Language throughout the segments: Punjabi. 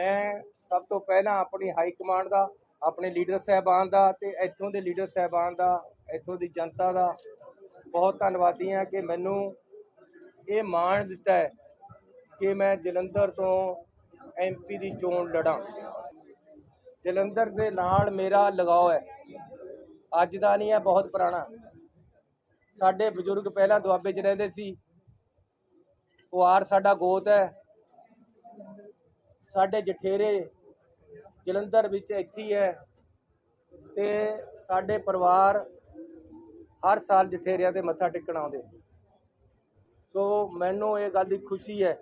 ਮੈਂ ਸਭ ਤੋਂ ਪਹਿਲਾਂ ਆਪਣੀ ਹਾਈ ਕਮਾਂਡ ਦਾ, ਆਪਣੇ ਲੀਡਰ ਸਹਿਬਾਨ ਦਾ ਤੇ ਇੱਥੋਂ ਦੇ ਲੀਡਰ ਸਹਿਬਾਨ ਦਾ, ਇੱਥੋਂ ਦੀ ਜਨਤਾ ਦਾ ਬਹੁਤ ਧੰਨਵਾਦੀ ਹਾਂ ਕਿ ਮੈਨੂੰ ਇਹ ਮਾਣ ਦਿੱਤਾ ਹੈ ਕਿ ਮੈਂ ਜਲੰਧਰ ਤੋਂ ਐਮਪੀ ਦੀ ਚੋਣ ਲੜਾਂ। ਜਲੰਧਰ ਦੇ ਨਾਲ ਮੇਰਾ ਲਗਾਓ ਹੈ। ਅੱਜ ਦਾ ਨਹੀਂ ਹੈ, ਬਹੁਤ ਪੁਰਾਣਾ। ਸਾਡੇ ਬਜ਼ੁਰਗ ਪਹਿਲਾਂ ਦੁਆਬੇ 'ਚ ਰਹਿੰਦੇ ਸੀ। ਕੁਆਰ ਸਾਡਾ ਗੋਤ ਹੈ। ਸਾਡੇ ਜਠੇਰੇ ਜਲੰਧਰ ਵਿੱਚ ਇੱਥੇ ਹੈ ਤੇ ਸਾਡੇ ਪਰਿਵਾਰ ਹਰ ਸਾਲ ਜਠੇਰਿਆਂ ਤੇ ਮੱਥਾ ਟੇਕਣ ਆਉਂਦੇ ਸੋ ਮੈਨੂੰ ਇਹ ਗੱਲ ਦੀ ਖੁਸ਼ੀ ਹੈ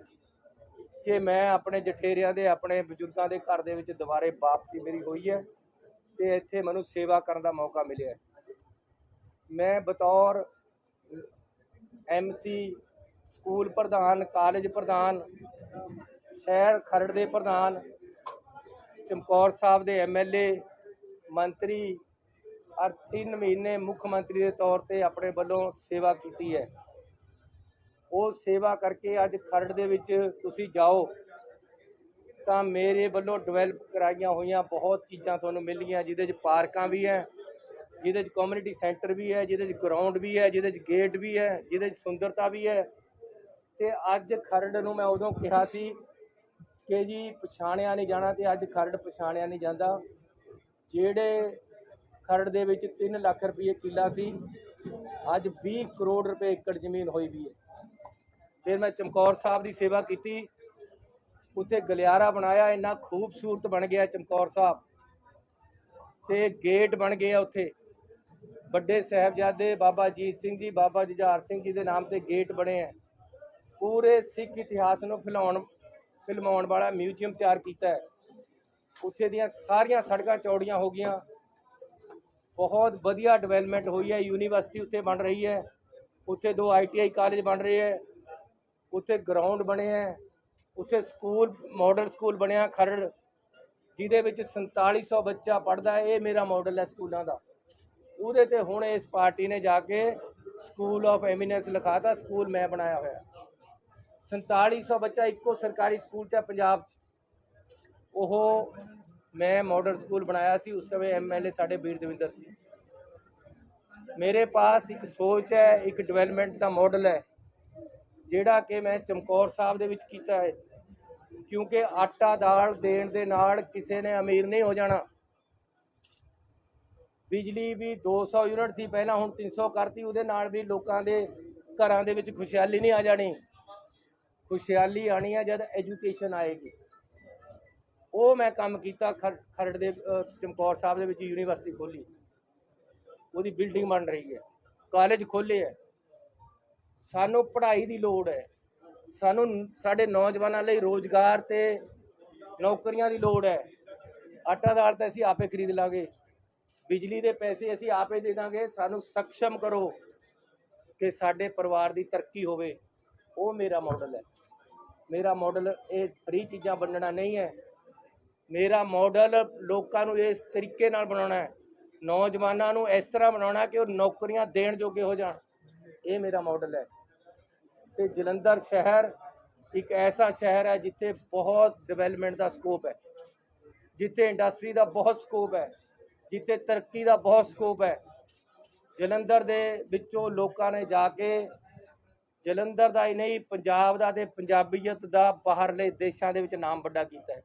ਕਿ ਮੈਂ ਆਪਣੇ ਜਠੇਰਿਆਂ ਦੇ, ਆਪਣੇ ਬਜ਼ੁਰਗਾਂ ਦੇ ਘਰ ਦੇ ਵਿੱਚ ਦੁਬਾਰੇ ਵਾਪਸੀ ਮੇਰੀ ਹੋਈ ਹੈ ਤੇ ਇੱਥੇ ਮੈਨੂੰ ਸੇਵਾ ਕਰਨ ਦਾ ਮੌਕਾ ਮਿਲਿਆ ਮੈਂ ਬਤੌਰ ਐਮਸੀ ਸਕੂਲ ਪ੍ਰਧਾਨ, ਕਾਲਜ ਪ੍ਰਧਾਨ ਸ਼ਹਿਰ ਖਰੜ ਦੇ ਪ੍ਰਧਾਨ, ਚਮਕੌਰ ਸਾਹਿਬ ਦੇ ਐਮਐਲਏ ਮੰਤਰੀ ਔਰ 3 ਮਹੀਨੇ ਮੁੱਖ ਮੰਤਰੀ ਦੇ ਤੌਰ ਤੇ ਆਪਣੇ ਵੱਲੋਂ ਸੇਵਾ ਕੀਤੀ ਹੈ। ਉਹ ਸੇਵਾ ਕਰਕੇ ਅੱਜ ਖਰੜ ਦੇ ਵਿੱਚ ਤੁਸੀਂ ਜਾਓ, ਤਾਂ ਮੇਰੇ ਵੱਲੋਂ ਡਿਵੈਲਪ ਕਰਾਈਆਂ ਹੋਈਆਂ ਬਹੁਤ ਚੀਜ਼ਾਂ ਤੁਹਾਨੂੰ ਮਿਲਣਗੀਆਂ ਜਿਹਦੇ 'ਚ ਪਾਰਕਾਂ ਵੀ ਹੈ, ਜਿਹਦੇ 'ਚ ਕਮਿਊਨਿਟੀ ਸੈਂਟਰ ਵੀ ਹੈ, ਜਿਹਦੇ 'ਚ ਗਰਾਊਂਡ ਵੀ ਹੈ, ਜਿਹਦੇ 'ਚ ਗੇਟ ਵੀ ਹੈ, ਜਿਹਦੇ 'ਚ ਸੁੰਦਰਤਾ ਵੀ ਹੈ। ਤੇ ਅੱਜ ਖਰੜ ਨੂੰ ਮੈਂ ਉਦੋਂ ਕਿਹਾ ਸੀ ਕਿ ਜੀ ਪਛਾਣਿਆ ਨਹੀਂ ਜਾਣਾ ਤੇ ਅੱਜ ਖਰੜ ਪਛਾਣਿਆ ਨਹੀਂ ਜਾਂਦਾ। ਜਿਹੜੇ ਖਰੜ ਦੇ ਵਿੱਚ 3 ਲੱਖ ਰੁਪਏ ਕਿੱਲਾ ਸੀ, ਅੱਜ 20 ਕਰੋੜ ਰੁਪਏ ਏਕੜ ਜ਼ਮੀਨ ਹੋਈ ਵੀ ਹੈ। ਫਿਰ ਮੈਂ ਚਮਕੌਰ ਸਾਹਿਬ ਦੀ ਸੇਵਾ ਕੀਤੀ। ਉੱਥੇ ਗਲਿਆਰਾ ਬਣਾਇਆ, ਇੰਨਾ ਖੂਬਸੂਰਤ ਬਣ ਗਿਆ ਚਮਕੌਰ ਸਾਹਿਬ। ਤੇ ਗੇਟ ਬਣ ਗਏ ਆ ਉੱਥੇ। ਵੱਡੇ ਸਾਹਿਬਜ਼ਾਦੇ ਬਾਬਾ ਅਜੀਤ ਸਿੰਘ ਜੀ, ਬਾਬਾ ਜੁਝਾਰ ਸਿੰਘ ਜੀ ਦੇ ਨਾਮ ਤੇ ਗੇਟ ਬਣੇ ਆ। ਪੂਰੇ ਸਿੱਖ ਇਤਿਹਾਸ ਨੂੰ ਫੈਲਾਉਣ ਫਿਲਮਾਉਣ ਵਾਲਾ, ਮਿਊਜ਼ੀਅਮ ਤਿਆਰ ਕੀਤਾ ਹੈ। ਉੱਥੇ ਦੀਆਂ ਸਾਰੀਆਂ ਸੜਕਾਂ ਚੌੜੀਆਂ ਹੋ ਗਈਆਂ। ਬਹੁਤ ਵਧੀਆ ਡਿਵੈਲਪਮੈਂਟ ਹੋਈ ਹੈ। ਯੂਨੀਵਰਸਿਟੀ ਉੱਥੇ ਬਣ ਰਹੀ ਹੈ। ਉੱਥੇ ਦੋ ਆਈਟੀਆਈ ਕਾਲਜ ਬਣ ਰਹੇ ਹੈ। ਉੱਥੇ ਗਰਾਊਂਡ ਬਣੇ ਹੈ। ਉੱਥੇ ਸਕੂਲ ਮਾਡਲ ਸਕੂਲ ਬਣਿਆ ਖਰੜ, ਜਿਹਦੇ ਵਿੱਚ 4700 ਬੱਚਾ ਪੜਦਾ ਹੈ। ਇਹ ਮੇਰਾ ਮਾਡਲ ਹੈ ਸਕੂਲਾਂ ਦਾ। ਉਹਦੇ ਤੇ ਹੁਣ ਇਸ ਪਾਰਟੀ ਨੇ ਜਾ ਕੇ ਸਕੂਲ ਆਫ ਐਮੀਨੈਂਸ ਲਿਖਾਤਾ। ਸਕੂਲ ਮੈਂ ਬਣਾਇਆ ਹੋਇਆ। 4700 ਬੱਚਾ ਇੱਕੋ ਸਰਕਾਰੀ ਸਕੂਲ 'ਚ ਹੈ ਪੰਜਾਬ 'ਚ। ਉਹ ਮੈਂ ਮਾਡਲ ਸਕੂਲ ਬਣਾਇਆ ਸੀ, ਉਸ ਸਮੇਂ ਐਮਐਲਏ ਸਾਡੇ ਵੀਰ ਦਵਿੰਦਰ ਸੀ। ਮੇਰੇ ਪਾਸ ਇੱਕ ਸੋਚ ਹੈ, ਇੱਕ ਡਿਵੈਲਪਮੈਂਟ ਦਾ ਮਾਡਲ ਹੈ, ਜਿਹੜਾ ਕਿ ਮੈਂ ਚਮਕੌਰ ਸਾਹਿਬ ਦੇ ਵਿੱਚ ਕੀਤਾ ਹੈ। ਕਿਉਂਕਿ ਆਟਾ ਦਾਲ ਦੇਣ ਦੇ ਨਾਲ ਕਿਸੇ ਨੇ ਅਮੀਰ ਨਹੀਂ ਹੋ ਜਾਣਾ। ਬਿਜਲੀ ਵੀ 200 ਯੂਨਿਟ ਸੀ, ਪਹਿਲਾਂ ਹੁਣ 300 ਕਰਤੀ, ਉਹਦੇ ਨਾਲ ਵੀ ਲੋਕਾਂ ਦੇ ਘਰਾਂ ਦੇ ਵਿੱਚ ਖੁਸ਼ਹਾਲੀ ਨਹੀਂ ਆ ਜਾਣੀ। ਖੁਸ਼ਹਾਲੀ ਆਣੀ ਹੈ ਜਦ ਐਜੂਕੇਸ਼ਨ ਆਏਗੀ। ਉਹ ਮੈਂ ਕੰਮ ਕੀਤਾ ਖਰ- ਖਰੜ ਦੇ ਚਮਕੌਰ ਸਾਹਿਬ ਦੇ ਵਿੱਚ ਯੂਨੀਵਰਸਿਟੀ ਖੋਲੀ। ਉਹਦੀ ਬਿਲਡਿੰਗ ਬਣ ਰਹੀ ਹੈ। ਕਾਲਜ ਖੋਲੇ ਹੈ। ਸਾਨੂੰ ਪੜ੍ਹਾਈ ਦੀ ਲੋੜ ਹੈ। ਸਾਨੂੰ ਸਾਡੇ ਨੌਜਵਾਨਾਂ ਲਈ ਰੋਜ਼ਗਾਰ ਤੇ ਨੌਕਰੀਆਂ ਦੀ ਲੋੜ ਹੈ। ਆਟਾ ਦਾਲ ਤਾਂ ਅਸੀਂ ਆਪੇ ਖਰੀਦ ਲਾਂਗੇ। ਬਿਜਲੀ ਦੇ ਪੈਸੇ ਅਸੀਂ ਆਪੇ ਦੇ ਦਾਂਗੇ। ਸਾਨੂੰ ਸક્ષਮ ਕਰੋ ਕਿ ਸਾਡੇ ਪਰਿਵਾਰ ਦੀ ਤਰੱਕੀ ਹੋਵੇ। ਉਹ ਮੇਰਾ ਮਾਡਲ ਹੈ। ਮੇਰਾ ਮਾਡਲ ਇਹ ਫਰੀ ਚੀਜ਼ਾਂ ਵੰਡਣਾ ਨਹੀਂ ਹੈ। ਮੇਰਾ ਮਾਡਲ ਲੋਕਾਂ ਨੂੰ ਇਸ ਤਰੀਕੇ ਨਾਲ ਬਣਾਉਣਾ ਹੈ। ਨੌਜਵਾਨਾਂ ਨੂੰ ਇਸ ਤਰ੍ਹਾਂ ਬਣਾਉਣਾ ਕਿ ਉਹ ਨੌਕਰੀਆਂ ਦੇਣ ਜੋਗੇ ਹੋ ਜਾਣ। ਇਹ ਮੇਰਾ ਮਾਡਲ ਹੈ। ਤੇ ਜਲੰਧਰ ਸ਼ਹਿਰ ਇੱਕ ਐਸਾ ਸ਼ਹਿਰ ਹੈ ਜਿੱਥੇ ਬਹੁਤ ਡਿਵੈਲਪਮੈਂਟ ਦਾ ਸਕੋਪ ਹੈ। ਜਿੱਥੇ ਇੰਡਸਟਰੀ ਦਾ ਬਹੁਤ ਸਕੋਪ ਹੈ। ਜਿੱਥੇ ਤਰੱਕੀ ਦਾ ਬਹੁਤ ਸਕੋਪ ਹੈ। ਜਲੰਧਰ ਦੇ ਵਿੱਚੋਂ ਲੋਕਾਂ ਨੇ ਜਾ ਕੇ ਜਲੰਧਰ ਦਾ ਹੀ ਨਹੀਂ, ਪੰਜਾਬ ਦਾ ਤੇ ਪੰਜਾਬੀਅਤ ਦਾ ਬਾਹਰਲੇ ਦੇਸ਼ਾਂ ਦੇ ਵਿੱਚ ਨਾਮ ਵੱਡਾ ਕੀਤਾ ਹੈ।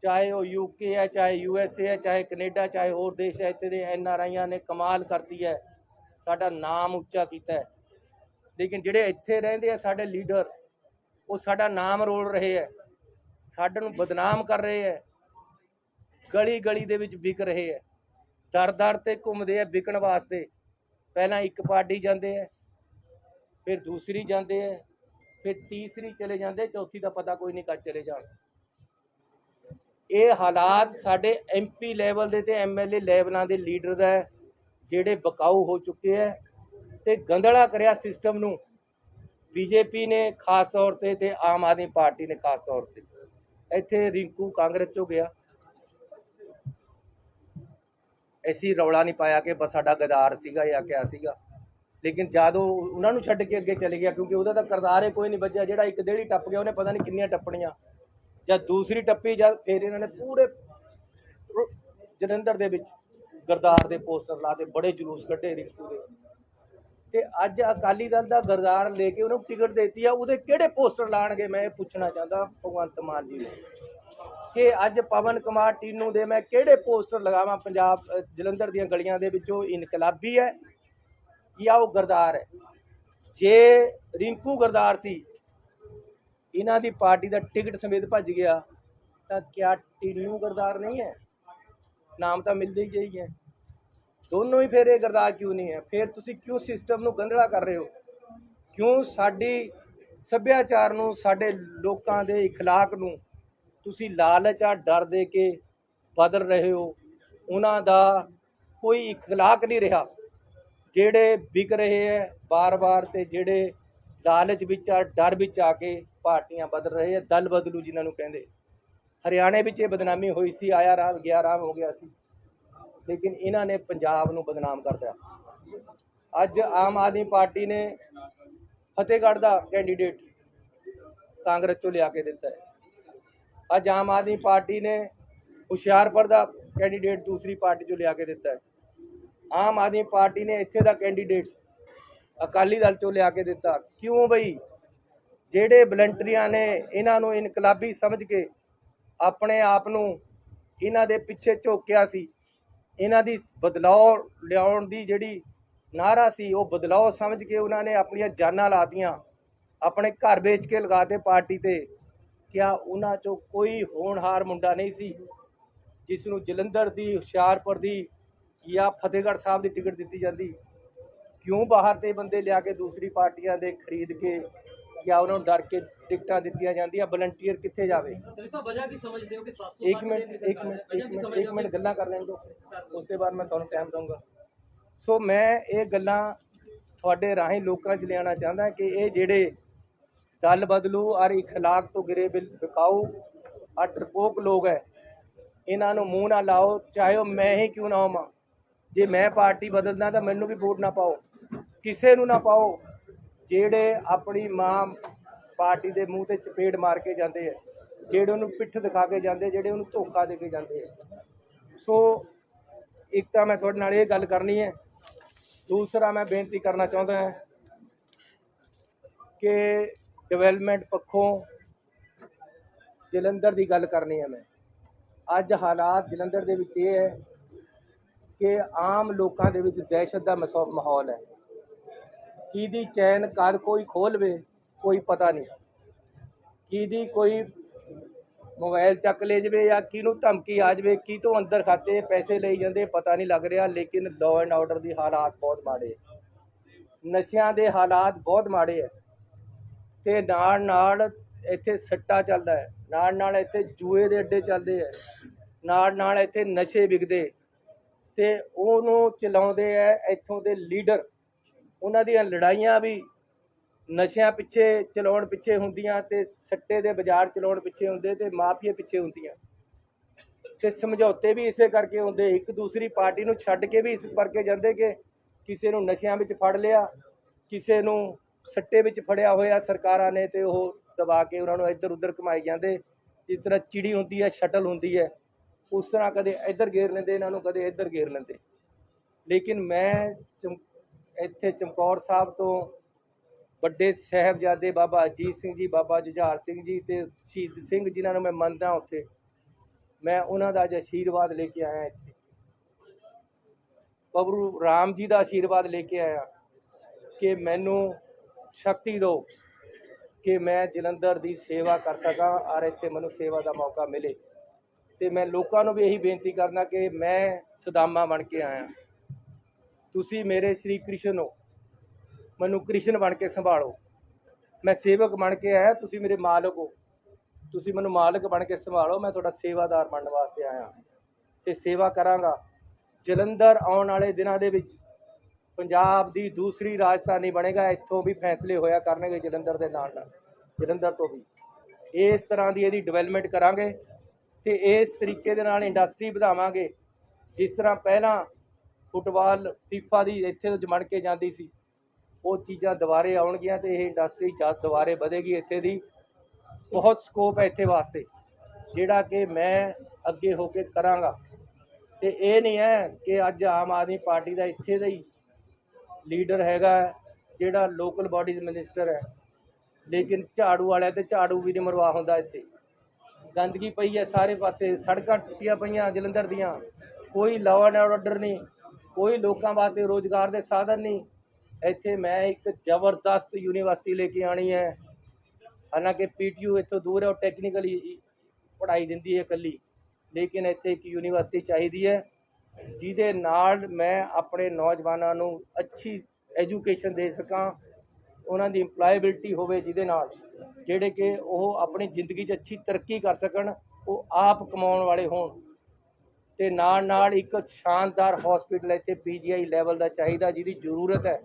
ਚਾਹੇ ਉਹ ਯੂਕੇ ਹੈ, ਚਾਹੇ ਯੂਐਸਏ ਹੈ, ਚਾਹੇ ਕੈਨੇਡਾ, ਚਾਹੇ ਹੋਰ ਦੇਸ਼ ਹੈ, ਇੱਥੇ ਦੇ ਐਨ ਆਰ ਆਈਆਂ ਨੇ ਕਮਾਲ ਕਰਤੀ ਹੈ। ਸਾਡਾ ਨਾਮ ਉੱਚਾ ਕੀਤਾ ਹੈ। ਲੇਕਿਨ ਜਿਹੜੇ ਇੱਥੇ ਰਹਿੰਦੇ ਆ, ਸਾਡੇ ਲੀਡਰ, ਉਹ ਸਾਡਾ ਨਾਮ ਰੋਲ ਰਹੇ ਹੈ। ਸਾਡੇ ਨੂੰ ਬਦਨਾਮ ਕਰ ਰਹੇ ਹੈ। ਗਲੀ ਗਲੀ ਦੇ ਵਿੱਚ ਵਿਕ ਰਹੇ ਹੈ। ਦਰ ਦਰ ਤੇ ਘੁੰਮਦੇ ਆ ਵਿਕਣ ਵਾਸਤੇ। ਪਹਿਲਾਂ ਇੱਕ ਪਾਰਟੀ ਜਾਂਦੇ ਹੈ। ਫਿਰ ਦੂਸਰੀ ਜਾਂਦੇ ਹੈ ਫਿਰ ਤੀਸਰੀ ਚਲੇ ਜਾਂਦੇ, ਚੌਥੀ ਦਾ ਪਤਾ ਕੋਈ ਨਹੀਂ ਕਦ ਚਲੇ ਜਾਣ। ਇਹ ਹਾਲਾਤ ਸਾਡੇ ਐਮਪੀ ਲੈਵਲ ਦੇ ਤੇ ਐਮਐਲਏ ਲੈਵਲਾਂ ਦੇ ਲੀਡਰ ਦਾ ਜਿਹੜੇ ਬਕਾਊ ਹੋ ਚੁੱਕੇ ਹੈ ਤੇ ਗੰਦਲਾ ਕਰਿਆ ਸਿਸਟਮ ਨੂੰ। ਬੀਜੇਪੀ ਨੇ ਖਾਸ ਤੌਰ ਤੇ ਤੇ ਆਮ ਆਦਮੀ ਪਾਰਟੀ ਨੇ ਖਾਸ ਤੌਰ ਤੇ। ਇੱਥੇ ਰਿੰਕੂ ਕਾਂਗਰਸ ਚੋਂ ਗਿਆ। ਐਸੀ ਰੌਲਾ ਨਹੀਂ ਪਾਇਆ ਕਿ ਬਸ ਸਾਡਾ ਗਦਾਰ ਸੀਗਾ ਜਾਂ ਕਿਆ ਸੀਗਾ। ਲੇਕਿਨ ਜਦ ਉਹ ਉਹਨਾਂ ਨੂੰ ਛੱਡ ਕੇ ਅੱਗੇ ਚਲੇ ਗਿਆ, ਕਿਉਂਕਿ ਉਹਦਾ ਤਾਂ ਕਰਤਾਰ ਹੀ ਕੋਈ ਨਹੀਂ ਬਚਿਆ, ਜਿਹੜਾ ਇੱਕ ਦੇੜੀ ਟੱਪ ਗਿਆ, ਉਹਨੇ ਪਤਾ ਨਹੀਂ ਕਿੰਨੀਆਂ ਟੱਪਣੀਆਂ। ਜਦ ਦੂਸਰੀ ਟੱਪੀ, ਜਦ ਫਿਰ ਇਹਨਾਂ ਨੇ ਪੂਰੇ ਜਲੰਧਰ ਦੇ ਵਿੱਚ ਗਰਦਾਰ ਦੇ ਪੋਸਟਰ ਲਾਤੇ ਬੜੇ ਜਲੂਸ ਕੱਢੇ ਰਿੰਕੂ ਦੇ। ਤੇ ਅੱਜ ਅਕਾਲੀ ਦਲ ਦਾ ਗਰਦਾਰ ਲੈ ਕੇ ਉਹਨੂੰ ਟਿਕਟ ਦੇਤੀ ਆ, ਉਹਦੇ ਕਿਹੜੇ ਪੋਸਟਰ ਲਾਣਗੇ, ਮੈਂ ਇਹ ਪੁੱਛਣਾ ਚਾਹੁੰਦਾ ਭਗਵੰਤ ਮਾਨ ਜੀ ਨੂੰ। ਕਿ ਅੱਜ ਪਵਨ ਕੁਮਾਰ ਟੀਨੂ ਦੇ ਮੈਂ ਕਿਹੜੇ ਪੋਸਟਰ ਲਗਾਵਾਂ, ਪੰਜਾਬ ਜਲੰਧਰ ਦੀਆਂ ਗਲੀਆਂ ਦੇ ਵਿੱਚੋਂ ਇਨਕਲਾਬੀ ਹੈ ਜਾਂ ਉਹ ਗਰਦਾਰ ਹੈ ਜੇ ਰਿੰਕੂ ਗਰਦਾਰ ਸੀ ਇਹਨਾਂ ਦੀ ਪਾਰਟੀ ਦਾ ਟਿਕਟ ਸਮੇਤ ਭੱਜ ਗਿਆ ਤਾਂ ਕਿਆ ਟੀਨੂ ਗਰਦਾਰ ਨਹੀਂ ਹੈ ਨਾਮ ਤਾਂ ਮਿਲਦੇ ਹੀ ਜਾਈ ਹੈ ਦੋਨੋਂ ਹੀ ਫਿਰ ਇਹ ਗਰਦਾਰ ਕਿਉਂ ਨਹੀਂ ਹੈ ਫਿਰ ਤੁਸੀਂ ਕਿਉਂ ਸਿਸਟਮ ਨੂੰ ਗੰਧਲਾ ਕਰ ਰਹੇ ਹੋ ਕਿਉਂ ਸਾਡੀ ਸੱਭਿਆਚਾਰ ਨੂੰ ਸਾਡੇ ਲੋਕਾਂ ਦੇ اخلاق ਨੂੰ ਤੁਸੀਂ ਲਾਲਚ ਆ ਡਰ ਦੇ ਕੇ ਬਦਲ ਰਹੇ ਹੋ ਉਹਨਾਂ ਦਾ ਕੋਈ اخلاق ਨਹੀਂ ਰਿਹਾ ਜਿਹੜੇ ਵਿਕ ਰਹੇ ਹੈ, ਬਾਰ-ਬਾਰ ਤੇ ਜਿਹੜੇ ਲਾਲਚ ਵਿੱਚ ਆ, ਡਰ ਵਿੱਚ ਆ ਕੇ ਪਾਰਟੀਆਂ ਬਦਲ ਰਹੇ ਹੈ, ਦਲ ਬਦਲੂ ਜਿਨ੍ਹਾਂ ਨੂੰ ਕਹਿੰਦੇ। ਹਰਿਆਣੇ ਵਿੱਚ ਇਹ ਬਦਨਾਮੀ ਹੋਈ ਸੀ, ਆਇਆ ਰਾਮ, ਗਿਆ ਰਾਮ ਹੋ ਗਿਆ ਸੀ। ਲੇਕਿਨ ਇਹਨਾਂ ਨੇ ਪੰਜਾਬ ਨੂੰ ਬਦਨਾਮ ਕਰ ਦਿੱਤਾ। ਅੱਜ ਆਮ ਆਦਮੀ ਪਾਰਟੀ ਨੇ ਫਤਿਹਗੜ੍ਹ ਦਾ ਕੈਂਡੀਡੇਟ ਕਾਂਗਰਸ ਚੋਂ ਲਿਆ ਕੇ ਦਿੱਤਾ ਹੈ। ਅੱਜ ਆਮ ਆਦਮੀ ਪਾਰਟੀ ਨੇ ਹੁਸ਼ਿਆਰਪੁਰ ਦਾ ਕੈਂਡੀਡੇਟ ਦੂਸਰੀ ਪਾਰਟੀ ਚੋਂ ਲਿਆ ਕੇ ਦਿੱਤਾ ਹੈ। ਆਮ ਆਦਮੀ ਪਾਰਟੀ ਨੇ ਇੱਥੇ ਦਾ ਕੈਂਡੀਡੇਟ ਅਕਾਲੀ ਦਲ ਚੋਂ ਲਿਆ ਕੇ ਦਿੱਤਾ। ਕਿਉਂ ਬਈ? ਜਿਹੜੇ ਵਲੰਟੀਅਰਾਂ ਨੇ ਇਹਨਾਂ ਨੂੰ ਇਨਕਲਾਬੀ ਸਮਝ ਕੇ ਆਪਣੇ ਆਪ ਨੂੰ ਇਹਨਾਂ ਦੇ ਪਿੱਛੇ ਝੋਕਿਆ ਸੀ। ਇਹਨਾਂ ਦੀ ਬਦਲਾਅ ਲਿਆਉਣ ਦੀ ਜਿਹੜੀ ਨਾਰਾ ਸੀ, ਉਹ ਬਦਲਾਅ ਸਮਝ ਕੇ ਉਹਨਾਂ ਨੇ ਆਪਣੀਆਂ ਜਾਨਾਂ ਲਾਤੀਆਂ। ਆਪਣੇ ਘਰ ਵੇਚ ਕੇ ਲਗਾਤੇ ਪਾਰਟੀ ਤੇ। ਕਿਆ ਉਹਨਾਂ ਚੋਂ ਕੋਈ ਹੋਣਹਾਰ ਮੁੰਡਾ ਨਹੀਂ ਸੀ ਜਿਸ ਨੂੰ ਜਲੰਧਰ ਦੀ, ਹੁਸ਼ਿਆਰਪੁਰ ਦੀ ਜਾਂ ਆ ਫਤਿਹਗੜ੍ਹ ਸਾਹਿਬ ਦੀ ਟਿਕਟ ਦਿੱਤੀ ਜਾਂਦੀ? ਕਿਉਂ ਬਾਹਰ ਤੇ ਬੰਦੇ ਲਿਆ ਕੇ ਦੂਸਰੀ ਪਾਰਟੀਆਂ ਦੇ ਖਰੀਦ ਕੇ ਜਾਂ ਉਹਨਾਂ ਨੂੰ ਡਰ ਕੇ ਟਿਕਟਾਂ ਦਿੱਤੀਆਂ ਜਾਂਦੀਆਂ? ਵਲੰਟੀਅਰ ਕਿੱਥੇ ਜਾਵੇ? ਇੱਕ ਮਿੰਟ ਇੱਕ ਮਿੰਟ ਇੱਕ ਮਿੰਟ ਗੱਲਾਂ ਕਰ ਲੈਣ ਦੋ ਉਸ ਤੋਂ ਬਾਅਦ ਮੈਂ ਤੁਹਾਨੂੰ ਟਾਈਮ ਦਊਂਗਾ। ਸੋ ਮੈਂ ਇਹ ਗੱਲਾਂ ਤੁਹਾਡੇ ਰਾਹੀਂ ਲੋਕਾਂ 'ਚ ਲਿਆਉਣਾ ਚਾਹੁੰਦਾ ਕਿ ਇਹ ਜਿਹੜੇ ਦਲ ਬਦਲੂ ਔਰ ਇਖਲਾਕ ਤੋਂ ਗਿਰੇ ਬਿਲ ਬਿਕਾਉ ਅਟਰਪੋਕ ਲੋਕ ਹੈ ਇਹਨਾਂ ਨੂੰ ਮੂੰਹ ਨਾ ਲਾਓ ਚਾਹੇ ਮੈਂ ਹੀ ਕਿਉਂ ਨਾ ਹੋਵਾਂ। ਜੇ ਮੈਂ ਪਾਰਟੀ ਬਦਲਦਾ ਤਾਂ ਮੈਨੂੰ ਵੀ ਵੋਟ ਨਾ ਪਾਓ। ਕਿਸੇ ਨੂੰ ਨਾ ਪਾਓ, ਜਿਹੜੇ ਆਪਣੀ ਮਾਂ ਪਾਰਟੀ ਦੇ ਮੂੰਹ ਤੇ ਚਪੇੜ ਮਾਰ ਕੇ ਜਾਂਦੇ ਆ, ਜਿਹੜੇ ਉਹਨੂੰ ਪਿੱਠ ਦਿਖਾ ਕੇ ਜਾਂਦੇ, ਜਿਹੜੇ ਉਹਨੂੰ ਧੋਖਾ ਦੇ ਕੇ ਜਾਂਦੇ ਆ। ਸੋ, ਇੱਕ ਤਾਂ ਮੈਂ ਤੁਹਾਡੇ ਨਾਲ ਇਹ ਗੱਲ ਕਰਨੀ ਹੈ। ਦੂਸਰਾ ਮੈਂ ਬੇਨਤੀ ਕਰਨਾ ਚਾਹੁੰਦਾ ਹਾਂ ਕਿ ਡਿਵੈਲਪਮੈਂਟ ਪੱਖੋਂ ਜਲੰਧਰ ਦੀ ਗੱਲ ਕਰਨੀ ਹੈ ਮੈਂ। ਅੱਜ ਹਾਲਾਤ ਜਲੰਧਰ ਦੇ ਵਿੱਚ ਇਹ ਹੈ ਕਿ ਆਮ ਲੋਕਾਂ ਦੇ ਵਿੱਚ ਦਹਿਸ਼ਤ ਦਾ ਮਸੌ- ਮਾਹੌਲ ਹੈ। ਕਿਹਦੀ ਚੈਨ ਕਦ ਕੋਈ ਖੋਲਵੇ ਕੋਈ ਪਤਾ ਨਹੀਂ। ਕਿਹਦੀ ਕੋਈ ਮੋਬਾਈਲ ਚੱਕ ਲੈ ਜਵੇ ਜਾਂ ਕਿਹਨੂੰ ਧਮਕੀ ਆ ਜਵੇ, ਕੀ ਤੋਂ ਅੰਦਰ ਖਾਤੇ ਪੈਸੇ ਲਈ ਜਾਂਦੇ ਪਤਾ ਨਹੀਂ ਲੱਗ ਰਿਹਾ, ਲੇਕਿਨ ਲਾਅ ਐਂਡ ਆਰਡਰ ਦੀ ਹਾਲਾਤ ਬਹੁਤ ਮਾੜੇ ਨਸ਼ਿਆਂ ਦੇ ਹਾਲਾਤ ਬਹੁਤ ਮਾੜੇ ਹੈ। ਤੇ ਨਾਲ ਨਾਲ ਇੱਥੇ ਸੱਟਾ ਚੱਲਦਾ ਹੈ। ਨਾਲ ਨਾਲ ਇੱਥੇ ਜੂਏ ਦੇ ਅੱਡੇ ਚੱਲਦੇ ਹੈ। ਨਾਲ ਨਾਲ ਇੱਥੇ ਨਸ਼ੇ ਵਿਕਦੇ। ਤੇ ਉਹਨੂੰ ਚਲਾਉਂਦੇ ਐ ਇੱਥੋਂ ਦੇ ਲੀਡਰ। ਉਹਨਾਂ ਦੀਆਂ ਲੜਾਈਆਂ ਵੀ ਨਸ਼ਿਆਂ ਪਿੱਛੇ ਚਲਾਉਣ ਪਿੱਛੇ ਹੁੰਦੀਆਂ ਤੇ ਸੱਟੇ ਦੇ ਬਾਜ਼ਾਰ ਚਲਾਉਣ ਪਿੱਛੇ ਹੁੰਦੇ ਤੇ ਮਾਫੀਆ ਪਿੱਛੇ ਹੁੰਦੀਆਂ। ਤੇ ਸਮਝੌਤੇ ਵੀ ਇਸੇ ਕਰਕੇ ਹੁੰਦੇ। ਇੱਕ ਦੂਸਰੀ ਪਾਰਟੀ ਨੂੰ ਛੱਡ ਕੇ ਵੀ ਇਸ ਕਰਕੇ ਜਾਂਦੇ ਕਿ ਕਿਸੇ ਨੂੰ ਨਸ਼ਿਆਂ ਵਿੱਚ ਫੜ ਲਿਆ, ਕਿਸੇ ਨੂੰ ਸੱਟੇ ਵਿੱਚ ਫੜਿਆ ਹੋਇਆ ਸਰਕਾਰਾਂ ਨੇ ਤੇ ਉਹ ਦਬਾ ਕੇ ਉਹਨਾਂ ਨੂੰ ਇੱਧਰ ਉੱਧਰ ਘੁਮਾਈ ਜਾਂਦੇ। ਜਿਸ ਤਰ੍ਹਾਂ ਚਿੜੀ ਹੁੰਦੀ ਹੈ, ਸ਼ਟਲ ਹੁੰਦੀ ਹੈ। ਉਸ ਤਰ੍ਹਾਂ ਕਦੇ ਇੱਧਰ ਘੇਰ ਲੈਂਦੇ, ਇਹਨਾਂ ਨੂੰ ਕਦੇ ਇੱਧਰ ਘੇਰ ਲੈਂਦੇ। ਲੇਕਿਨ ਮੈਂ ਚਮ, ਇੱਥੇ ਚਮਕੌਰ ਸਾਹਿਬ ਤੋਂ ਵੱਡੇ ਸਾਹਿਬਜ਼ਾਦੇ ਬਾਬਾ ਅਜੀਤ ਸਿੰਘ ਜੀ, ਬਾਬਾ ਜੁਝਾਰ ਸਿੰਘ ਜੀ ਤੇ ਸ਼ਹੀਦ ਸਿੰਘ ਜਿਨ੍ਹਾਂ ਨੂੰ ਮੈਂ ਮੰਨਦਾ ਉੱਥੇ, ਮੈਂ ਉਹਨਾਂ ਦਾ ਅੱਜ ਆਸ਼ੀਰਵਾਦ ਲੈ ਕੇ ਆਇਆ ਇੱਥੇ। ਪ੍ਰਭੂ ਰਾਮ ਜੀ ਦਾ ਆਸ਼ੀਰਵਾਦ ਲੈ ਕੇ ਆਇਆ ਕਿ ਮੈਨੂੰ ਸ਼ਕਤੀ ਦਿਓ ਕਿ ਮੈਂ ਜਲੰਧਰ ਦੀ ਸੇਵਾ ਕਰ ਸਕਾਂ, ਔਰ ਇੱਥੇ ਮੈਨੂੰ ਸੇਵਾ ਦਾ ਮੌਕਾ ਮਿਲੇ। ਤੇ ਮੈਂ ਲੋਕਾਂ ਨੂੰ ਵੀ ਇਹੀ ਬੇਨਤੀ ਕਰਨਾ ਕਿ ਮੈਂ ਸਦਾਮਾ ਬਣ ਕੇ ਆਇਆ। ਤੁਸੀਂ ਮੇਰੇ ਸ੍ਰੀ ਕ੍ਰਿਸ਼ਨ ਹੋ। ਮੈਨੂੰ ਕ੍ਰਿਸ਼ਨ ਬਣ ਕੇ ਸੰਭਾਲੋ। ਮੈਂ ਸੇਵਕ ਬਣ ਕੇ ਆਇਆ, ਤੁਸੀਂ ਮੇਰੇ ਮਾਲਕ ਹੋ। ਤੁਸੀਂ ਮੈਨੂੰ ਮਾਲਕ ਬਣ ਕੇ ਸੰਭਾਲੋ, ਮੈਂ ਤੁਹਾਡਾ ਸੇਵਾਦਾਰ ਬਣਨ ਵਾਸਤੇ ਆਇਆ। ਤੇ ਸੇਵਾ ਕਰਾਂਗਾ। ਜਲੰਧਰ ਆਉਣ ਵਾਲੇ ਦਿਨਾਂ ਦੇ ਵਿੱਚ ਪੰਜਾਬ ਦੀ ਦੂਸਰੀ ਰਾਜਧਾਨੀ ਬਣੇਗਾ, ਇੱਥੋਂ ਵੀ ਫੈਸਲੇ ਹੋਇਆ ਕਰਨਗੇ ਜਲੰਧਰ ਦੇ ਨਾਲ ਨਾਲ। ਜਲੰਧਰ ਤੋਂ ਵੀ। ਇਸ ਤਰ੍ਹਾਂ ਦੀ ਇਹਦੀ ਡਿਵੈਲਪਮੈਂਟ ਕਰਾਂਗੇ। ਤੇ ਇਸ ਤਰੀਕੇ ਦੇ ਨਾਲ ਇੰਡਸਟਰੀ ਵਧਾਵਾਂਗੇ। ਜਿਸ ਤਰ੍ਹਾਂ ਪਹਿਲਾਂ ਫੁੱਟਬਾਲ ਫੀਫਾ ਦੀ ਇੱਥੇ ਤੋਂ ਜਮਣ ਕੇ ਜਾਂਦੀ ਸੀ, ਉਹ ਚੀਜ਼ਾਂ ਦੁਬਾਰੇ ਆਉਣਗੀਆਂ ਤੇ ਇਹ ਇੰਡਸਟਰੀ ਜਦ ਦੁਬਾਰੇ ਵਧੇਗੀ ਇੱਥੇ ਦੀ। ਬਹੁਤ ਸਕੋਪ ਹੈ ਇੱਥੇ ਵਾਸਤੇ, ਜਿਹੜਾ ਕਿ ਮੈਂ ਅੱਗੇ ਹੋ ਕੇ ਕਰਾਂਗਾ। ਤੇ ਇਹ ਨਹੀਂ ਹੈ ਕਿ ਅੱਜ ਆਮ ਆਦਮੀ ਪਾਰਟੀ ਦਾ ਇੱਥੇ ਦਾ ਹੀ ਲੀਡਰ ਹੈਗਾ, ਜਿਹੜਾ ਲੋਕਲ ਬਾਡੀਜ਼ ਮਿਨਿਸਟਰ ਹੈ। ਲੇਕਿਨ ਝਾੜੂ ਵਾਲਿਆਂ ਤੇ ਝਾੜੂ ਵੀ ਨਹੀਂ ਮਰਵਾ ਹੁੰਦਾ ਇੱਥੇ। ਗੰਦਗੀ ਪਈ ਹੈ ਸਾਰੇ ਪਾਸੇ, ਸੜਕਾਂ ਟੁੱਟੀਆਂ ਪਈਆਂ ਜਲੰਧਰ ਦੀਆਂ। ਕੋਈ ਲਾਅ ਐਂਡ ਆਰਡਰ ਨਹੀਂ, ਕੋਈ ਲੋਕਾਂ ਵਾਸਤੇ ਰੋਜ਼ਗਾਰ ਦੇ ਸਾਧਨ ਨਹੀਂ। ਇੱਥੇ ਮੈਂ ਇੱਕ ਜ਼ਬਰਦਸਤ ਯੂਨੀਵਰਸਿਟੀ ਲੈ ਕੇ ਆਣੀ ਹੈ। ਹਾਲਾਂਕਿ ਪੀਟੀਯੂ ਇੱਥੋਂ ਦੂਰ ਹੈ, ਉਹ ਟੈਕਨੀਕਲੀ ਪੜ੍ਹਾਈ ਦਿੰਦੀ ਹੈ ਇਕੱਲੀ। ਲੇਕਿਨ ਇੱਥੇ ਇੱਕ ਯੂਨੀਵਰਸਿਟੀ ਚਾਹੀਦੀ ਹੈ, ਜਿਹਦੇ ਨਾਲ ਮੈਂ ਆਪਣੇ ਨੌਜਵਾਨਾਂ ਨੂੰ ਅੱਛੀ ਐਜੂਕੇਸ਼ਨ ਦੇ ਸਕਾਂ, ਉਹਨਾਂ ਦੀ ਇੰਪਲਾਇਬਿਲਟੀ ਹੋਵੇ ਜਿਹਦੇ ਨਾਲ। ਜਿਹੜੇ ਕਿ ਉਹ ਆਪਣੀ ਜ਼ਿੰਦਗੀ 'ਚ ਅੱਛੀ ਤਰੱਕੀ ਕਰ ਸਕਣ, ਉਹ ਆਪ ਕਮਾਉਣ ਵਾਲੇ ਹੋਣ। ਤੇ ਨਾਲ ਨਾਲ ਇੱਕ ਸ਼ਾਨਦਾਰ ਹਸਪੀਟਲ ਇੱਥੇ ਪੀਜੀਆਈ ਲੈਵਲ ਦਾ ਚਾਹੀਦਾ, ਜਿਹਦੀ ਜ਼ਰੂਰਤ ਹੈ।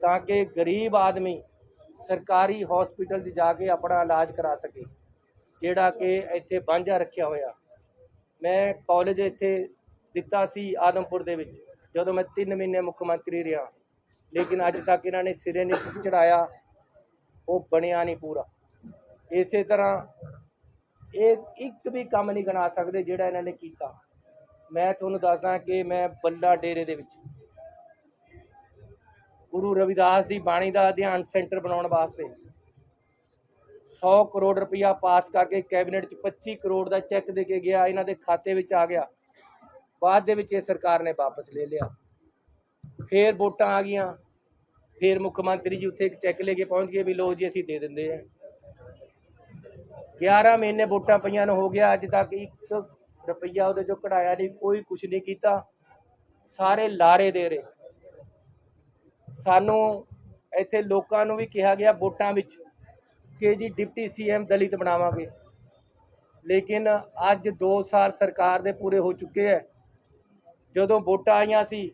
ਤਾਂ ਕਿ ਗਰੀਬ ਆਦਮੀ ਸਰਕਾਰੀ ਹਸਪੀਟਲ 'ਚ ਜਾ ਕੇ ਆਪਣਾ ਇਲਾਜ ਕਰਾ ਸਕੇ, ਜਿਹੜਾ ਕਿ ਇੱਥੇ ਵਾਂਝਾ ਰੱਖਿਆ ਹੋਇਆ। ਮੈਂ ਕਾਲਜ ਇੱਥੇ ਦਿੱਤਾ ਸੀ ਆਦਮਪੁਰ ਦੇ ਵਿੱਚ, ਜਦੋਂ ਮੈਂ 3 ਮਹੀਨੇ ਮੁੱਖ ਮੰਤਰੀ ਰਿਹਾ। ਲੇਕਿਨ ਅੱਜ ਤੱਕ ਇਹਨਾਂ ਨੇ ਸਿਰੇ ਨਹੀਂ ਚੜਾਇਆ ਉਹ ਬਣਿਆ ਨਹੀਂ ਪੂਰਾ। ਇਸੇ ਤਰ੍ਹਾਂ ਇਹ ਇੱਕ ਵੀ ਕੰਮ ਨਹੀਂ ਗਣਾ ਸਕਦੇ ਜਿਹੜਾ ਇਹਨਾਂ ਨੇ ਕੀਤਾ। ਮੈਂ ਤੁਹਾਨੂੰ ਦੱਸਦਾ ਕਿ ਮੈਂ ਬੱਲਾ ਡੇਰੇ ਦੇ ਵਿੱਚ ਗੁਰੂ ਰਵਿਦਾਸ ਦੀ ਬਾਣੀ ਦਾ ਅਧਿਐਨ ਸੈਂਟਰ ਬਣਾਉਣ ਵਾਸਤੇ 100 ਕਰੋੜ ਰੁਪਇਆ ਪਾਸ ਕਰਕੇ ਕੈਬਨਿਟ 'ਚ 25 ਕਰੋੜ ਦਾ ਚੈੱਕ ਦੇ ਕੇ ਗਿਆ, ਇਹਨਾਂ ਦੇ ਖਾਤੇ ਵਿੱਚ ਆ ਗਿਆ। ਬਾਅਦ ਦੇ ਵਿੱਚ ਇਹ ਸਰਕਾਰ ਨੇ ਵਾਪਸ ਲੈ ਲਿਆ। ਫੇਰ ਵੋਟਾਂ ਆ ਗਈਆਂ। ਫਿਰ ਮੁੱਖ ਮੰਤਰੀ ਜੀ ਉੱਥੇ ਇੱਕ ਚੈੱਕ ਲੈ ਕੇ ਪਹੁੰਚ ਗਏ ਵੀ ਲੋ ਜੀ ਅਸੀਂ ਦੇ ਦਿੰਦੇ ਆ। 11 ਮਹੀਨੇ ਵੋਟਾਂ ਪਈਆਂ ਨੂੰ ਹੋ ਗਿਆ, ਅੱਜ ਤੱਕ ਇੱਕ ਰੁਪਈਆ ਉਹਦੇ ਚੋਂ ਕਢਾਇਆ ਨਹੀਂ, ਕੋਈ ਕੁਝ ਨਹੀਂ ਕੀਤਾ। ਸਾਰੇ ਲਾਰੇ ਦੇ ਰਹੇ। ਸਾਨੂੰ ਇੱਥੇ ਲੋਕਾਂ ਨੂੰ ਵੀ ਕਿਹਾ ਗਿਆ ਵੋਟਾਂ ਵਿੱਚ ਕਿ ਜੀ ਡਿਪਟੀ ਸੀਐਮ ਦਲਿਤ ਬਣਾਵਾਂਗੇ। ਲੇਕਿਨ ਅੱਜ 2 ਸਾਲ ਸਰਕਾਰ ਦੇ ਪੂਰੇ ਹੋ ਚੁੱਕੇ ਹੈ ਜਦੋਂ ਵੋਟਾਂ ਆਈਆਂ ਸੀ,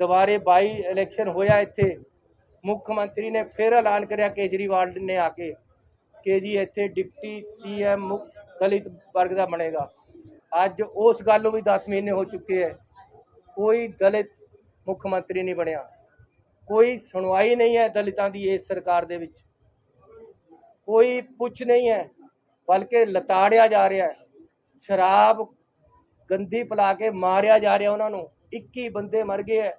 ਦੁਬਾਰੇ 22 ਇਲੈਕਸ਼ਨ ਹੋਇਆ ਇੱਥੇ ਮੁੱਖ ਮੰਤਰੀ ਨੇ ਫਿਰ ਐਲਾਨ ਕਰਿਆ ਕੇਜਰੀਵਾਲ ਨੇ ਆ ਕੇ ਕਿ ਜੀ ਇੱਥੇ ਡਿਪਟੀ ਸੀਐਮ ਮੁੱਖ ਦਲਿਤ ਵਰਗ ਦਾ ਬਣੇਗਾ। ਅੱਜ ਉਸ ਗੱਲ ਨੂੰ ਵੀ 10 ਮਹੀਨੇ ਹੋ ਚੁੱਕੇ ਹੈ ਕੋਈ ਦਲਿਤ ਮੁੱਖ ਮੰਤਰੀ ਨਹੀਂ ਬਣਿਆ। ਕੋਈ ਸੁਣਵਾਈ ਨਹੀਂ ਹੈ ਦਲਿਤਾਂ ਦੀ ਇਸ ਸਰਕਾਰ ਦੇ ਵਿੱਚ। ਕੋਈ ਪੁੱਛ ਨਹੀਂ ਹੈ ਬਲਕਿ ਲਤਾੜਿਆ ਜਾ ਰਿਹਾ ਹੈ ਸ਼ਰਾਬ ਗੰਦੀ ਪਿਲਾ ਕੇ ਮਾਰਿਆ ਜਾ ਰਿਹਾ ਉਹਨਾਂ ਨੂੰ। 21 ਬੰਦੇ ਮਰ ਗਏ ਹੈ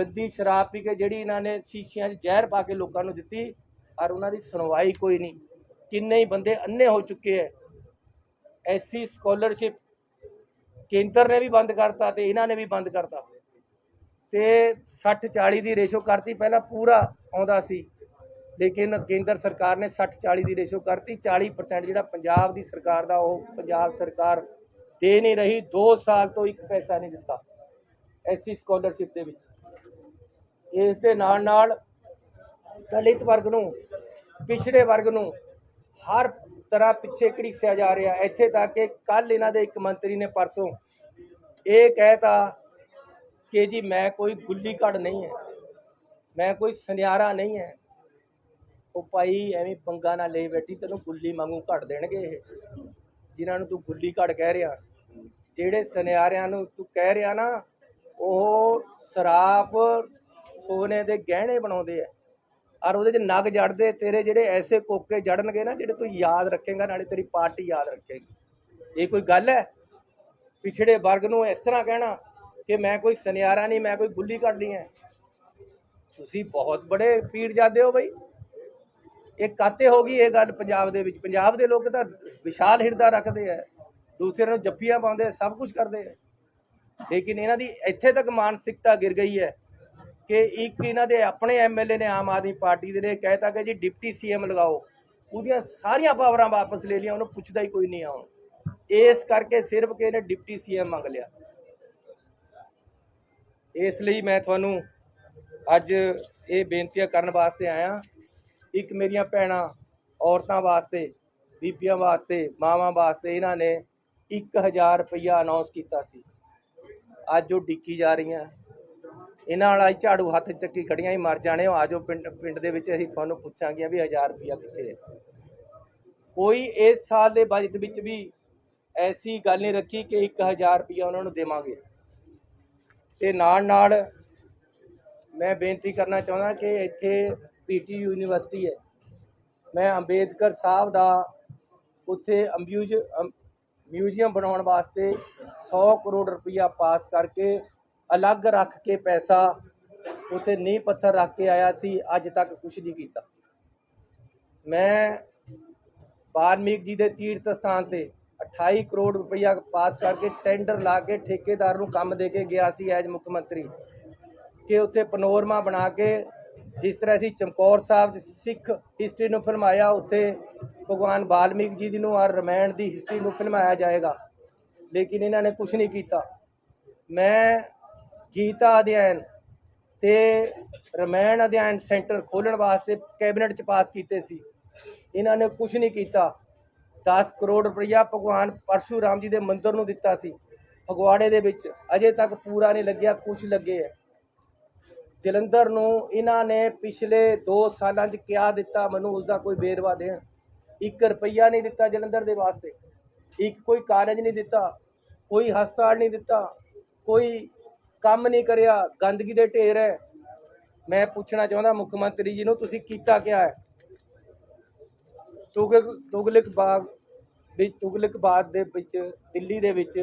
ਗੰਦੀ ਸ਼ਰਾਬ ਪੀ ਕੇ ਜਿਹੜੀ ਇਹਨਾਂ ਨੇ ਸ਼ੀਸ਼ਿਆਂ 'ਚ ਜ਼ਹਿਰ ਪਾ ਕੇ ਲੋਕਾਂ ਨੂੰ ਦਿੱਤੀ ਔਰ ਉਹਨਾਂ ਦੀ ਸੁਣਵਾਈ ਕੋਈ ਨਹੀਂ। ਕਿੰਨੇ ਹੀ ਬੰਦੇ ਅੰਨੇ ਹੋ ਚੁੱਕੇ ਹੈ ਐਸੀ ਸਕਾਲਰਸ਼ਿਪ ਕੇਂਦਰ ਨੇ ਵੀ ਬੰਦ ਕਰਤਾ ਤੇ ਇਹਨਾਂ ਨੇ ਵੀ ਬੰਦ ਕਰਤਾ। ਤੇ 60 40 ਦੀ ਰੇਸ਼ੋ ਕਰਤੀ, ਪਹਿਲਾਂ ਪੂਰਾ ਆਉਂਦਾ ਸੀ, ਲੇਕਿਨ ਕੇਂਦਰ ਸਰਕਾਰ ਨੇ 60 40 ਦੀ ਰੇਸ਼ੋ ਕਰਤੀ 40% ਜਿਹੜਾ ਪੰਜਾਬ ਦੀ ਸਰਕਾਰ ਦਾ, ਉਹ ਪੰਜਾਬ ਸਰਕਾਰ ਦੇ ਨਹੀਂ ਰਹੀ 2 ਸਾਲ ਤੋਂ ਇੱਕ ਪੈਸਾ ਨਹੀਂ ਦਿੱਤਾ ਐਸੀ ਸਕਾਲਰਸ਼ਿਪ ਦੇ ਵਿੱਚ। ਇਸ ਦੇ ਨਾਲ ਨਾਲ ਦਲਿਤ ਵਰਗ ਨੂੰ, ਪਿਛੜੇ ਵਰਗ ਨੂੰ ਹਰ ਤਰ੍ਹਾਂ ਪਿੱਛੇ ਘੜੀਸਿਆ ਜਾ ਰਿਹਾ। ਇੱਥੇ ਤੱਕ ਕਿ ਕੱਲ ਇਹਨਾਂ ਦੇ ਇੱਕ ਮੰਤਰੀ ਨੇ ਪਰਸੋਂ ਇਹ ਕਹਿਤਾ ਕਿ ਜੀ ਮੈਂ ਕੋਈ ਗੁੱਲੀ ਘੜ ਨਹੀਂ ਹੈ, ਮੈਂ ਕੋਈ ਸੁਨਿਆਰਾ ਨਹੀਂ ਹੈ। ਉਹ ਭਾਈ ਐਵੇਂ ਪੰਗਾ ਨਾ ਲੈ ਬੈਠੀ ਤੈਨੂੰ ਗੁੱਲੀ ਵਾਂਗੂ ਘੜ ਦੇਣਗੇ ਇਹ। ਜਿਨ੍ਹਾਂ ਨੂੰ ਤੂੰ ਗੁੱਲੀ ਘੜ ਕਹਿ ਰਿਹਾ, ਜਿਹੜੇ ਸੁਨਿਆਰਿਆਂ ਨੂੰ ਤੂੰ ਕਹਿ ਰਿਹਾ ਨਾ, ਉਹ ਸ਼ਰਾਪ ਸੋਨੇ ਦੇ ਗਹਿਣੇ ਬਣਾਉਂਦੇ ਆ। ਔਰ ਉਹਦੇ 'ਚ ਨਗ ਜੜਦੇ, ਤੇਰੇ ਜਿਹੜੇ ਐਸੇ ਕੋਕੇ ਜੜਨਗੇ ਨਾ, ਜਿਹੜੇ ਤੂੰ ਯਾਦ ਰੱਖੇਗਾ, ਨਾਲੇ ਤੇਰੀ ਪਾਰਟੀ ਯਾਦ ਰੱਖੇਗੀ। ਇਹ ਕੋਈ ਗੱਲ ਹੈ? ਪਿਛੜੇ ਵਰਗ ਨੂੰ ਇਸ ਤਰ੍ਹਾਂ ਕਹਿਣਾ ਕਿ ਮੈਂ ਕੋਈ ਸੁਨਿਆਰਾ ਨਹੀਂ, ਮੈਂ ਕੋਈ ਗੁੱਲੀ ਕੱਢਣੀ ਹੈ। ਤੁਸੀਂ ਬਹੁਤ ਬੜੇ ਪੀੜ ਜਾਂਦੇ ਹੋ ਬਈ। ਇਹ ਕਾਤੇ ਹੋ ਗਈ ਇਹ ਗੱਲ ਪੰਜਾਬ ਦੇ ਵਿੱਚ? ਪੰਜਾਬ ਦੇ ਲੋਕ ਤਾਂ ਵਿਸ਼ਾਲ ਹਿਰਦਾ ਰੱਖਦੇ ਆ। ਦੂਸਰੇ ਨੂੰ ਜੱਫੀਆਂ ਪਾਉਂਦੇ ਆ, ਸਭ ਕੁਝ ਕਰਦੇ ਆ। ਲੇਕਿਨ ਇਹਨਾਂ ਦੀ ਇੱਥੇ ਤੱਕ ਮਾਨਸਿਕਤਾ ਗਿਰ ਗਈ ਹੈ। ਕਿ ਇੱਕ ਇਹਨਾਂ ਦੇ ਆਪਣੇ ਐਮਐਲਏ ਨੇ ਆਮ ਆਦਮੀ ਪਾਰਟੀ ਦੇ ਨੇ ਕਹਿਤਾ ਕਿ ਜੀ ਡਿਪਟੀ ਸੀਐਮ ਲਗਾਓ। ਉਹਦੀਆਂ ਸਾਰੀਆਂ ਪਾਵਰਾਂ ਵਾਪਸ ਲੈ ਲਈਆਂ, ਉਹਨੂੰ ਪੁੱਛਦਾ ਹੀ ਕੋਈ ਨਹੀਂ ਆਉਣ। ਇਸ ਕਰਕੇ ਸਿਰਫ ਕਿ ਇਹਨੇ ਡਿਪਟੀ ਸੀਐਮ ਮੰਗ ਲਿਆ। ਇਸ ਲਈ ਮੈਂ ਤੁਹਾਨੂੰ ਅੱਜ ਇਹ ਬੇਨਤੀਆਂ ਕਰਨ ਵਾਸਤੇ ਆਇਆ। ਇੱਕ ਮੇਰੀਆਂ ਭੈਣਾਂ ਔਰਤਾਂ ਵਾਸਤੇ, ਬੀਬੀਆਂ ਵਾਸਤੇ, ਮਾਵਾਂ ਵਾਸਤੇ ਇਹਨਾਂ ਨੇ 1000 ਰੁਪਇਆ ਅਨਾਉਂਸ ਕੀਤਾ ਸੀ। ਅੱਜ ਉਹ ਡਿੱਕੀ ਜਾ ਰਹੀਆਂ। ਇਹਨਾਂ ਨਾਲ ਹੀ ਝਾੜੂ ਹੱਥ ਚੱਕੀ ਖੜੀਆਂ ਹੀ ਮਰ ਜਾਣੇ ਹੋ ਆਜੋ ਪਿੰਡ ਪਿੰਡ ਦੇ ਵਿੱਚ ਅਸੀਂ ਤੁਹਾਨੂੰ ਪੁੱਛਾਂਗੇ ਵੀ 1000 ਰੁਪਇਆ ਕਿੱਥੇ ਹੈ। ਕੋਈ ਇਸ ਸਾਲ ਦੇ ਬਜਟ ਵਿੱਚ ਵੀ ਐਸੀ ਗੱਲ ਨਹੀਂ ਰੱਖੀ ਕਿ 1000 ਰੁਪਇਆ ਉਹਨਾਂ ਨੂੰ ਦੇਵਾਂਗੇ। ਤੇ ਨਾਲ ਨਾਲ ਮੈਂ ਬੇਨਤੀ ਕਰਨਾ ਚਾਹੁੰਦਾ ਕਿ ਇੱਥੇ ਪੀਟੀ ਯੂਨੀਵਰਸਿਟੀ ਹੈ। ਮੈਂ ਅੰਬੇਦਕਰ ਸਾਹਿਬ ਦਾ ਉੱਥੇ ਅਮਿਊਜ਼ ਅਮ- ਮਿਊਜ਼ੀਅਮ ਬਣਾਉਣ ਵਾਸਤੇ 100 ਕਰੋੜ ਰੁਪਈਆ ਪਾਸ ਕਰਕੇ ਅਲੱਗ ਰੱਖ ਕੇ ਪੈਸਾ ਉੱਥੇ ਨੀਂਹ ਪੱਥਰ ਰੱਖ ਕੇ ਆਇਆ ਸੀ, ਅੱਜ ਤੱਕ ਕੁਝ ਨਹੀਂ ਕੀਤਾ। ਮੈਂ ਬਾਲਮੀਕ ਜੀ ਦੇ ਤੀਰਥ ਸਥਾਨ ਤੇ 28 ਕਰੋੜ ਰੁਪਈਆ ਪਾਸ ਕਰਕੇ ਟੈਂਡਰ ਲਾ ਕੇ ਠੇਕੇਦਾਰ ਨੂੰ ਕੰਮ ਦੇ ਕੇ ਗਿਆ ਸੀ ਐਜ ਮੁੱਖ ਮੰਤਰੀ ਕਿ ਉੱਥੇ ਪਨੋਰਮਾ ਬਣਾ ਕੇ ਜਿਸ ਤਰ੍ਹਾਂ ਅਸੀਂ ਚਮਕੌਰ ਸਾਹਿਬ 'ਚ ਸਿੱਖ ਹਿਸਟਰੀ ਨੂੰ ਫਿਲਮਾਇਆ, ਉੱਥੇ ਭਗਵਾਨ ਵਾਲਮੀਕ ਜੀ ਦੀ ਨੂੰ ਔਰ ਰਮਾਇਣ ਦੀ ਹਿਸਟਰੀ ਨੂੰ ਫਿਲਮਾਇਆ ਜਾਏਗਾ। ਲੇਕਿਨ ਇਹਨਾਂ ਨੇ ਕੁਝ ਨਹੀਂ ਕੀਤਾ। ਮੈਂ ਗੀਤਾ ਅਧਿਐਨ ਤੇ ਰਮਾਇਣ ਅਧਿਐਨ ਸੈਂਟਰ ਖੋਲ੍ਹਣ ਵਾਸਤੇ ਕੈਬਨਿਟ 'ਚ ਪਾਸ ਕੀਤੇ ਸੀ। ਇਹਨਾਂ ਨੇ ਕੁਝ ਨਹੀਂ ਕੀਤਾ। 10 ਕਰੋੜ ਰੁਪਈਆ ਭਗਵਾਨ ਪਰਸ਼ੂਰਾਮ ਜੀ ਦੇ ਮੰਦਿਰ ਨੂੰ ਦਿੱਤਾ ਸੀ। ਫਗਵਾੜੇ ਦੇ ਵਿੱਚ ਅਜੇ ਤੱਕ ਪੂਰਾ ਨਹੀਂ ਲੱਗਿਆ ਕੁਝ ਲੱਗੇ ਹੈ। ਜਲੰਧਰ ਨੂੰ ਇਹਨਾਂ ਨੇ ਪਿਛਲੇ 2 ਸਾਲਾਂ 'ਚ ਕਿਆ ਦਿੱਤਾ? ਮੈਨੂੰ ਉਸ ਦਾ ਕੋਈ ਬੇਰਵਾ ਦੇਣ। 1 ਰੁਪਈਆ ਨਹੀਂ ਦਿੱਤਾ ਜਲੰਧਰ ਦੇ ਵਾਸਤੇ। ਇੱਕ ਕੋਈ ਕਾਲਜ ਨਹੀਂ ਦਿੱਤਾ, ਕੋਈ ਹਸਪਤਾਲ ਨਹੀਂ ਦਿੱਤਾ, ਕੋਈ ਕੰਮ ਨਹੀਂ ਕਰਿਆ, ਗੰਦਗੀ ਦੇ ਢੇਰ ਹੈ ਮੈਂ ਪੁੱਛਣਾ ਚਾਹੁੰਦਾ ਮੁੱਖ ਮੰਤਰੀ ਜੀ ਨੂੰ, ਤੁਸੀਂ ਕੀਤਾ ਕਿਆ ਹੈ ਤੁਗਲਕ ਬਾਗ ਵਿੱਚ ਤੁਗਲਕ ਬਾਗ ਦੇ ਵਿੱਚ, ਦਿੱਲੀ ਦੇ ਵਿੱਚ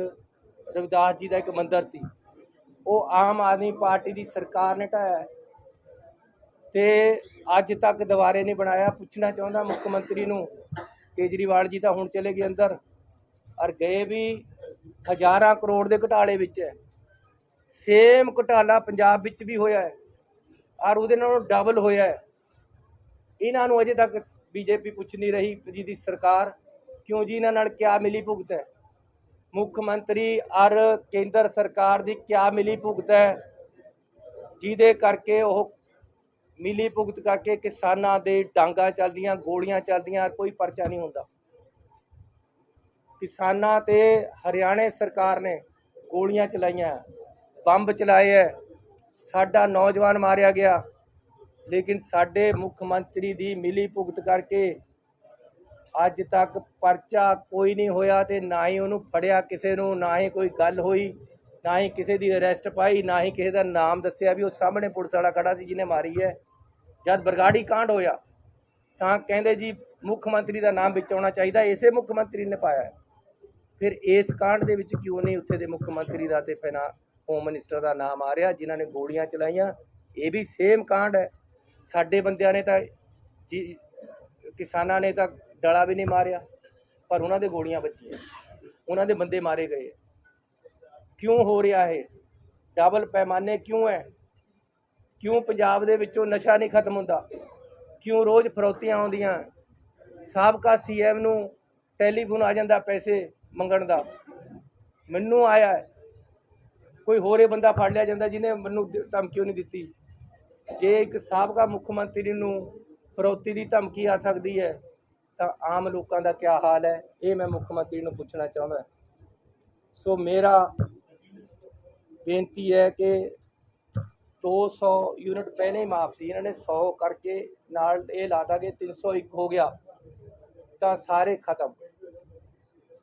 ਰਵਿਦਾਸ ਜੀ ਦਾ ਇੱਕ ਮੰਦਿਰ ਸੀ। ਉਹ ਆਮ ਆਦਮੀ ਪਾਰਟੀ ਦੀ ਸਰਕਾਰ ਨੇ ਢਾਇਆ ਹੈ। ਤੇ ਅੱਜ ਤੱਕ ਦੁਬਾਰੇ ਨਹੀਂ ਬਣਾਇਆ। ਪੁੱਛਣਾ ਚਾਹੁੰਦਾ ਮੁੱਖ ਮੰਤਰੀ ਨੂੰ, ਕੇਜਰੀਵਾਲ ਜੀ ਤਾਂ ਹੁਣ ਚਲੇ ਗਏ ਅੰਦਰ। ਔਰ ਗਏ ਵੀ ਹਜ਼ਾਰਾਂ ਕਰੋੜ ਦੇ ਘਟਾਲੇ ਵਿੱਚ ਹੈ ਸੇਮ ਘੁਟਾਲਾ ਪੰਜਾਬ ਵਿੱਚ ਵੀ ਹੋਇਆ ਹੈ ਔਰ ਉਹਦੇ ਨਾਲੋਂ ਡਬਲ ਹੋਇਆ ਹੈ। ਇਹਨਾਂ ਨੂੰ ਅਜੇ ਤੱਕ ਬੀਜੇਪੀ ਪੁੱਛ ਨਹੀਂ ਰਹੀ ਜੀ ਦੀ ਸਰਕਾਰ ਕਿਉਂ ਜੀ ਇਹਨਾਂ ਨਾਲ ਕਿਆ ਮਿਲੀ ਭੁਗਤ ਹੈ। ਮੁੱਖ ਮੰਤਰੀ ਔਰ ਕੇਂਦਰ ਸਰਕਾਰ ਦੀ ਕਿਆ ਮਿਲੀ ਭੁਗਤ ਹੈ। ਜਿਹਦੇ ਕਰਕੇ ਉਹ ਮਿਲੀ ਭੁਗਤ ਕਰਕੇ ਕਿਸਾਨਾਂ ਦੇ ਡਾਂਗਾ ਚੱਲਦੀਆਂ, ਗੋਲੀਆਂ ਚੱਲਦੀਆਂ ਕੋਈ ਪਰਚਾ ਨਹੀਂ ਹੁੰਦਾ। ਕਿਸਾਨਾਂ ਤੇ ਹਰਿਆਣੇ ਸਰਕਾਰ ਨੇ ਗੋਲੀਆਂ ਚਲਾਈਆਂ। ਬੰਬ ਚਲਾਏ ਹੈ। ਸਾਡਾ ਨੌਜਵਾਨ ਮਾਰਿਆ ਗਿਆ। ਲੇਕਿਨ ਸਾਡੇ ਮੁੱਖ ਮੰਤਰੀ ਦੀ ਮਿਲੀ ਭੁਗਤ ਕਰਕੇ ਅੱਜ ਤੱਕ ਪਰਚਾ ਕੋਈ ਨਹੀਂ ਹੋਇਆ ਤੇ ਨਾ ਹੀ ਉਹਨੂੰ ਫੜਿਆ ਕਿਸੇ ਨੂੰ, ਨਾ ਹੀ ਕੋਈ ਗੱਲ ਹੋਈ, ਨਾ ਹੀ ਕਿਸੇ ਦੀ ਅਰੈਸਟ ਪਾਈ, ਨਾ ਹੀ ਕਿਸੇ ਦਾ ਨਾਮ ਦੱਸਿਆ ਵੀ ਉਹ ਸਾਹਮਣੇ ਪੁਲਿਸ ਵਾਲਾ ਖੜਾ ਸੀ ਜਿਹਨੇ ਮਾਰੀ ਹੈ। ਜਦ ਬਰਗਾੜੀ ਕਾਂਡ ਹੋਇਆ, ਤਾਂ ਕਹਿੰਦੇ ਜੀ ਮੁੱਖ ਮੰਤਰੀ ਦਾ ਨਾਮ ਵਿੱਚ ਆਉਣਾ ਚਾਹੀਦਾ, ਇਸੇ ਮੁੱਖ ਮੰਤਰੀ ਨੇ ਪਾਇਆ ਫਿਰ ਇਸ ਕਾਂਡ ਦੇ ਵਿੱਚ ਕਿਉਂ ਨਹੀਂ ਉੱਥੇ ਦੇ ਮੁੱਖ ਮੰਤਰੀ ਦਾ ਤੇ ਪਹਿਲਾਂ ਹੋਮ ਮਿਨਿਸਟਰ ਦਾ ਨਾਮ ਆ ਰਿਹਾ, ਜਿਨ੍ਹਾਂ ਨੇ ਗੋਲੀਆਂ ਚਲਾਈਆਂ। ਇਹ ਵੀ ਸੇਮ ਕਾਂਡ ਹੈ। ਸਾਡੇ ਬੰਦਿਆਂ ਨੇ ਤਾਂ ਕਿਸਾਨਾਂ ਨੇ ਤਾਂ ਡਲਾ ਵੀ ਨਹੀਂ ਮਾਰਿਆ, ਪਰ ਉਹਨਾਂ ਦੇ ਗੋਲੀਆਂ ਵੱਜੀਆਂ। ਉਹਨਾਂ ਦੇ ਬੰਦੇ ਮਾਰੇ ਗਏ। ਕਿਉਂ ਹੋ ਰਿਹਾ ਹੈ ਡਬਲ ਪੈਮਾਨੇ ਕਿਉਂ ਹੈ? ਕਿਉਂ ਪੰਜਾਬ ਦੇ ਵਿੱਚੋਂ ਨਸ਼ਾ ਨਹੀਂ ਖਤਮ ਹੁੰਦਾ? ਕਿਉਂ ਰੋਜ਼ ਫਰੋਤੀਆਂ ਆਉਂਦੀਆਂ? ਸਾਬਕਾ ਸੀਐਮ ਨੂੰ ਟੈਲੀਫੋਨ ਆ ਜਾਂਦਾ ਪੈਸੇ ਮੰਗਣ ਦਾ। ਮੈਨੂੰ ਆਇਆ ਕੋਈ ਹੋਰ ਹੋਰੇ ਬੰਦਾ ਫੜ ਲਿਆ ਜਾਂਦਾ ਜਿਹਨੇ ਮੈਨੂੰ ਧ- ਧਮਕੀ ਨਹੀਂ ਦਿੱਤੀ। ਜੇ ਇੱਕ ਸਾਬਕਾ ਮੁੱਖ ਮੰਤਰੀ ਨੂੰ ਫਰੋਤੀ ਦੀ ਧਮਕੀ ਆ ਸਕਦੀ ਹੈ, ਤਾਂ ਆਮ ਲੋਕਾਂ ਦਾ ਕੀ ਹਾਲ ਹੈ? ਇਹ ਮੈਂ ਮੁੱਖ ਮੰਤਰੀ ਨੂੰ ਪੁੱਛਣਾ ਚਾਹੁੰਦਾ। ਸੋ ਮੇਰਾ ਬੇਨਤੀ ਹੈ ਕਿ 200 ਯੂਨਿਟ ਪਹਿਲੇ ਹੀ ਮਾਫ ਸੀ, ਇਹਨਾਂ ਨੇ 100 ਕਰਕੇ ਨਾਲ ਇਹ ਲਾਤਾ ਕਿ 301 ਹੋ ਗਿਆ, ਤਾਂ ਸਾਰੇ ਖਤਮ।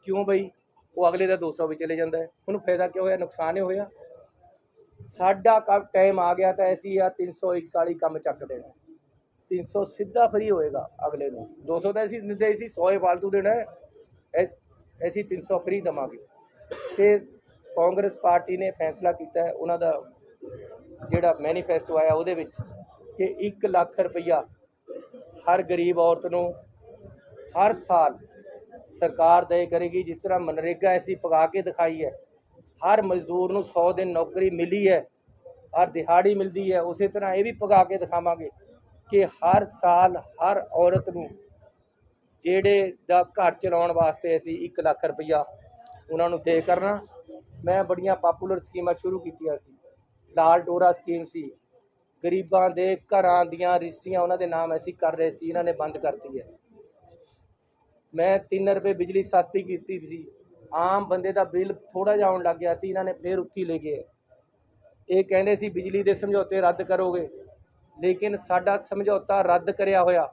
ਕਿਉਂ ਬਈ? ਉਹ ਅਗਲੇ ਦਾ 200 ਵੀ ਚਲੇ ਜਾਂਦਾ ਹੈ। ਉਹਨੂੰ ਫਾਇਦਾ ਕਿਉਂ ਹੋਇਆ? ਨੁਕਸਾਨ ਹੀ ਹੋਇਆ। ਸਾਡਾ ਕੰਮ ਟਾਈਮ ਆ ਗਿਆ ਤਾਂ ਅਸੀਂ ਆ 301 ਵਾਲੀ ਕੰਮ ਚੱਕ ਦੇਣਾ 300 ਸਿੱਧਾ ਫਰੀ ਹੋਏਗਾ ਅਗਲੇ ਨੂੰ। 200 ਤਾਂ ਅਸੀਂ ਦਿੰਦੇ ਸੀ 100 ਹੀ ਫਾਲਤੂ ਦੇਣਾ ਐਸੀ ਇਹ- ਅਸੀਂ 300 ਫਰੀ ਦਵਾਂਗੇ। ਤੇ ਕਾਂਗਰਸ ਪਾਰਟੀ ਨੇ ਫੈਸਲਾ ਕੀਤਾ ਹੈ, ਉਹਨਾਂ ਦਾ ਜਿਹੜਾ ਮੈਨੀਫੈਸਟੋ ਆਇਆ ਉਹਦੇ ਵਿੱਚ ਕਿ 1 ਲੱਖ ਰੁਪਈਆ ਹਰ ਗਰੀਬ ਔਰਤ ਨੂੰ ਹਰ ਸਾਲ ਸਰਕਾਰ ਦੇ ਕਰੇਗੀ, ਜਿਸ ਤਰ੍ਹਾਂ ਮਨਰੇਗਾ ਅਸੀਂ ਪਕਾ ਕੇ ਦਿਖਾਈ ਹੈ। ਹਰ ਮਜ਼ਦੂਰ ਨੂੰ 100 ਦਿਨ ਨੌਕਰੀ ਮਿਲੀ ਹੈ, ਹਰ ਦਿਹਾੜੀ ਮਿਲਦੀ ਹੈ, ਉਸੇ ਤਰ੍ਹਾਂ ਇਹ ਵੀ ਪਕਾ ਕੇ ਦਿਖਾਵਾਂਗੇ ਕਿ ਹਰ ਸਾਲ ਹਰ ਔਰਤ ਨੂੰ ਜਿਹੜੇ ਦਾ ਘਰ ਚਲਾਉਣ ਵਾਸਤੇ ਅਸੀਂ 1 ਲੱਖ ਰੁਪਈਆ ਉਹਨਾਂ ਨੂੰ ਦੇ ਕਰਨਾ। ਮੈਂ ਬੜੀਆਂ ਪਾਪੂਲਰ ਸਕੀਮਾਂ ਸ਼ੁਰੂ ਕੀਤੀਆਂ ਸੀ। ਲਾਲ ਡੋਰਾ ਸਕੀਮ ਸੀ। ਗਰੀਬਾਂ ਦੇ ਘਰਾਂ ਦੀਆਂ ਰਜਿਸਟਰੀਆਂ ਉਹਨਾਂ ਦੇ ਨਾਮ ਅਸੀਂ ਕਰ ਰਹੇ ਸੀ, ਇਹਨਾਂ ਨੇ ਬੰਦ ਕਰਤੀ ਹੈ ਮੈਂ 3 ਰੁਪਏ ਬਿਜਲੀ ਸਸਤੀ ਕੀਤੀ ਸੀ। ਆਮ ਬੰਦੇ ਦਾ ਬਿੱਲ ਥੋੜਾ ਜਿਹਾ ਆਉਣ ਲੱਗ ਗਿਆ ਸੀ, ਇਹਨਾਂ ਨੇ ਫੇਰ ਉੱਥੀ ਲੈ ਗਏ। ਇਹ ਕਹਿੰਦੇ ਸੀ, ਬਿਜਲੀ ਦੇ ਸਮਝੌਤੇ ਰੱਦ ਕਰੋਗੇ। ਲੇਕਿਨ ਸਾਡਾ ਸਮਝੌਤਾ ਰੱਦ ਕਰਿਆ ਹੋਇਆ।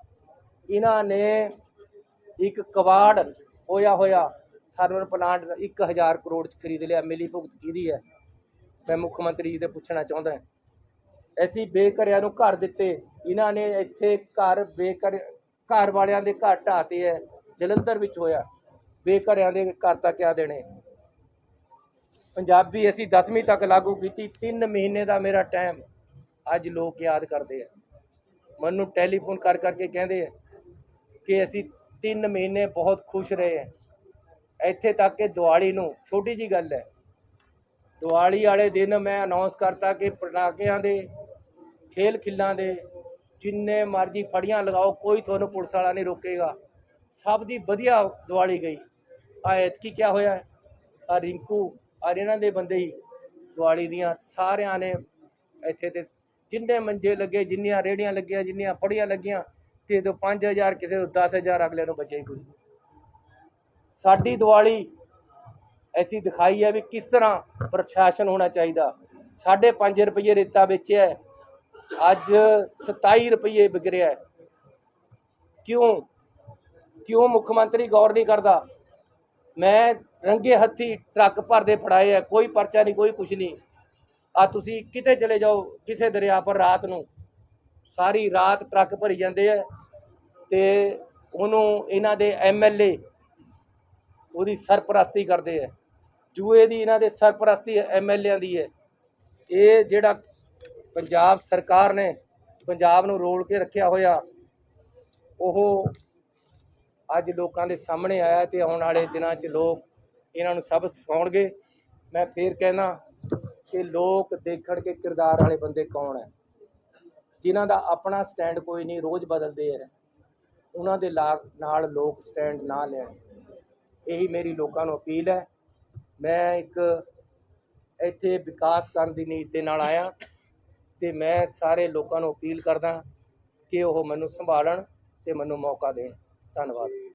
ਇਹਨਾਂ ਨੇ ਇੱਕ ਕਵਾੜ ਹੋਇਆ ਹੋਇਆ। ਥਰਮਲ ਪਲਾਂਟ 1000 ਕਰੋੜ ਚ ਖਰੀਦ ਲਿਆ। ਮਿਲੀ ਭੁਗਤ ਕਿਹਦੀ ਹੈ? ਮੈਂ ਮੁੱਖ ਮੰਤਰੀ ਜੀ ਦੇ ਪੁੱਛਣਾ ਚਾਹੁੰਦਾ ਹਾਂ। ਅਸੀਂ ਬੇਘਰਿਆਂ ਨੂੰ ਘਰ ਦਿੱਤੇ। ਇਹਨਾਂ ਨੇ ਇੱਥੇ ਘਰ ਬੇਘਰ ਘਰ ਵਾਲਿਆਂ ਦੇ ਘਰ ਢਾਤੇ ਹੈ। ਜਲੰਧਰ ਵਿੱਚ ਹੋਇਆ। ਬੇਘਰਿਆਂ ਦੇ ਘਰ ਤੱਕ ਕਿਆ ਦੇਣੇ। ਪੰਜਾਬੀ ਅਸੀਂ 10ਵੀਂ ਤੱਕ ਲਾਗੂ ਕੀਤੀ। 3 ਮਹੀਨੇ ਦਾ ਮੇਰਾ ਟਾਈਮ ਅੱਜ ਲੋਕ ਯਾਦ ਕਰਦੇ ਆ। ਮੈਨੂੰ ਟੈਲੀਫੋਨ ਕਰ ਕਰਕੇ ਕਹਿੰਦੇ ਆ ਕਿ ਅਸੀਂ 3 ਮਹੀਨੇ ਬਹੁਤ ਖੁਸ਼ ਰਹੇ ਆ। ਇੱਥੇ ਤੱਕ ਕਿ ਦੀਵਾਲੀ ਨੂੰ, ਛੋਟੀ ਜੀ ਗੱਲ ਹੈ। ਦੀਵਾਲੀ ਵਾਲੇ ਦਿਨ ਮੈਂ ਅਨਾਉਂਸ ਕਰਤਾ ਕਿ ਪਟਾਕਿਆਂ ਦੇ, ਖੇਲ ਖਿੱਲਾਂ ਦੇ ਜਿੰਨੇ ਮਰਜ਼ੀ ਫੜੀਆਂ ਲਗਾਓ, ਕੋਈ ਤੁਹਾਨੂੰ ਪੁਲਿਸ ਵਾਲਾ ਨਹੀਂ ਰੋਕੇਗਾ। ਸਭ ਦੀ ਵਧੀਆ ਦਿਵਾਲੀ ਗਈ। ਆ ਐਤਕੀ ਕੀ ਹੋਇਆ? ਆ ਰਿੰਕੂ ਆ ਇਹਨਾਂ ਦੇ ਬੰਦੇ ਹੀ ਦਿਵਾਲੀ ਦੀਆਂ ਸਾਰਿਆਂ ਨੇ ਇੱਥੇ ਤੇ ਜਿੰਨੇ ਮੰਜੇ ਲੱਗੇ, ਜਿੰਨੀਆਂ ਰੇੜੀਆਂ ਲੱਗੀਆਂ, ਜਿੰਨੀਆਂ ਫੜੀਆਂ ਲੱਗੀਆਂ ਕਿਸੇ ਤੋਂ 5000 ਕਿਸੇ ਤੋਂ 10000 ਅਗਲੇ ਨੂੰ ਬਚੇ ਕੁਝ ਸਾਡੀ ਦਿਵਾਲੀ ਐਸੀ ਦਿਖਾਈ ਹੈ ਵੀ ਕਿਸ ਤਰ੍ਹਾਂ ਪ੍ਰਸ਼ਾਸਨ ਹੋਣਾ ਚਾਹੀਦਾ। 5.5 ਰੁਪਏ ਰੇਤਾ ਵੇਚਿਆ ਅੱਜ 27 ਰੁਪਏ ਵਿਕ ਰਿਹਾ ਕਿਉਂ? ਕਿਉਂ ਮੁੱਖ ਮੰਤਰੀ ਗੌਰ ਨਹੀਂ ਕਰਦਾ? ਮੈਂ ਰੰਗੇ ਹੱਥੀ ਟਰੱਕ ਭਰਦੇ ਫੜਾਏ ਆ, ਕੋਈ ਪਰਚਾ ਨਹੀਂ, ਕੋਈ ਕੁਛ ਨਹੀਂ। ਆ ਤੁਸੀਂ ਕਿਤੇ ਚਲੇ ਜਾਓ, ਕਿਸੇ ਦਰਿਆ ਪਰ ਰਾਤ ਨੂੰ। ਸਾਰੀ ਰਾਤ ਟਰੱਕ ਭਰੀ ਜਾਂਦੇ ਆ ਤੇ ਉਹਨੂੰ ਇਹਨਾਂ ਦੇ ਐਮਐਲਏ ਉਹਦੀ ਸਰਪ੍ਰਸਤੀ ਕਰਦੇ ਆ। ਜੂਏ ਦੀ ਇਹਨਾਂ ਦੇ ਸਰਪ੍ਰਸਤੀ ਐਮਐਲਏਆਂ ਦੀ ਹੈ ਇਹ ਜਿਹੜਾ ਪੰਜਾਬ ਸਰਕਾਰ ਨੇ ਪੰਜਾਬ ਨੂੰ ਰੋਲ ਕੇ ਰੱਖਿਆ ਹੋਇਆ, ਉਹ ਅੱਜ ਲੋਕਾਂ ਦੇ ਸਾਹਮਣੇ ਆਇਆ ਤੇ ਆਉਣ ਵਾਲੇ ਦਿਨਾਂ 'ਚ ਲੋਕ ਇਹਨਾਂ ਨੂੰ ਸਭ ਸਿਖਾਉਣਗੇ ਮੈਂ ਫੇਰ ਕਹਿਣਾ ਕਿ ਲੋਕ ਦੇਖਣ ਕਿ ਕਿਰਦਾਰ ਵਾਲੇ ਬੰਦੇ ਕੌਣ ਹੈ। ਜਿਨ੍ਹਾਂ ਦਾ ਆਪਣਾ ਸਟੈਂਡ ਕੋਈ ਨਹੀਂ, ਰੋਜ਼ ਬਦਲਦੇ ਹੈ ਉਹਨਾਂ ਦੇ ਲਾ- ਨਾਲ ਲੋਕ ਸਟੈਂਡ ਨਾ ਲੈਣ। ਇਹੀ ਮੇਰੀ ਲੋਕਾਂ ਨੂੰ ਅਪੀਲ ਹੈ। ਮੈਂ ਇੱਕ ਇੱਥੇ ਵਿਕਾਸ ਕਰਨ ਦੀ ਨੀਤ ਦੇ ਨਾਲ ਆਇਆ ਤੇ ਮੈਂ ਸਾਰੇ ਲੋਕਾਂ ਨੂੰ ਅਪੀਲ ਕਰਦਾ ਕਿ ਉਹ ਮੈਨੂੰ ਸੰਭਾਲਣ ਤੇ ਮੈਨੂੰ ਮੌਕਾ ਦੇਣ। ਧੰਨਵਾਦ।